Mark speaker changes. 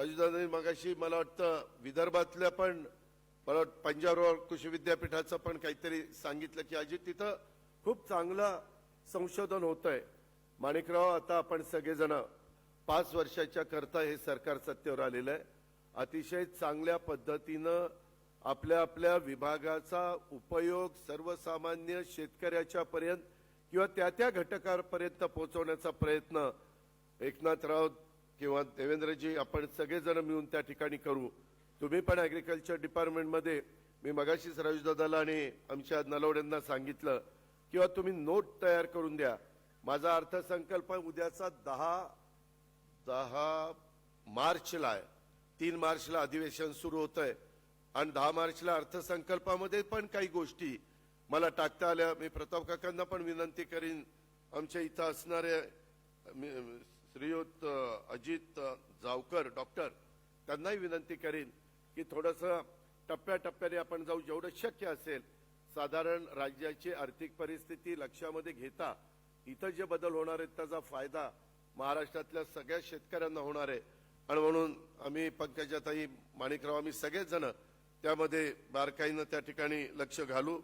Speaker 1: राजूदादांनी मगाशी मला वाटतं विदर्भातल्या पण मला पंजाबराव कृषी विद्यापीठाचं पण काहीतरी सांगितलं की अजित तिथं खूप चांगलं संशोधन होत आहे माणिकराव आता आपण सगळेजण पाच वर्षाच्या करता हे सरकार सत्तेवर आलेलं आहे. अतिशय चांगल्या पद्धतीनं आपल्या आपल्या विभागाचा उपयोग सर्वसामान्य शेतकऱ्याच्या पर्यंत किंवा त्या त्या घटकापर्यंत पोहोचवण्याचा प्रयत्न एकनाथराव किंवा देवेंद्रजी आपण सगळेजण मिळून त्या ठिकाणी करू. तुम्ही पण ॲग्रिकल्चर डिपार्टमेंटमध्ये मी मगाशीच राजदादाला आणि आमच्या नलवड्यांना सांगितलं किंवा तुम्ही नोट तयार करून द्या. माझा अर्थसंकल्प उद्याचा दहा दहा मार्चला आहे. तीन मार्चला अधिवेशन सुरू होत आहे आणि दहा मार्चला अर्थसंकल्पामध्ये पण काही गोष्टी. मला टाकता आल्या मी प्रताप काकांना पण विनंती करीन. आमच्या इथं असणाऱ्या श्रीयुत अजित जावकर डॉक्टर त्यांनाही विनंती करीन की थोडंसं टप्प्याटप्प्याने आपण जाऊ. जेवढं शक्य असेल साधारण राज्याची आर्थिक परिस्थिती लक्षामध्ये घेता इथं जे बदल होणार आहेत त्याचा फायदा महाराष्ट्रातल्या सगळ्या शेतकऱ्यांना होणार आहे. आणि म्हणून आम्ही पंकजाताई माणिकराव आम्ही सगळेच जण त्यामध्ये बारकाईनं त्या ठिकाणी लक्ष घालू.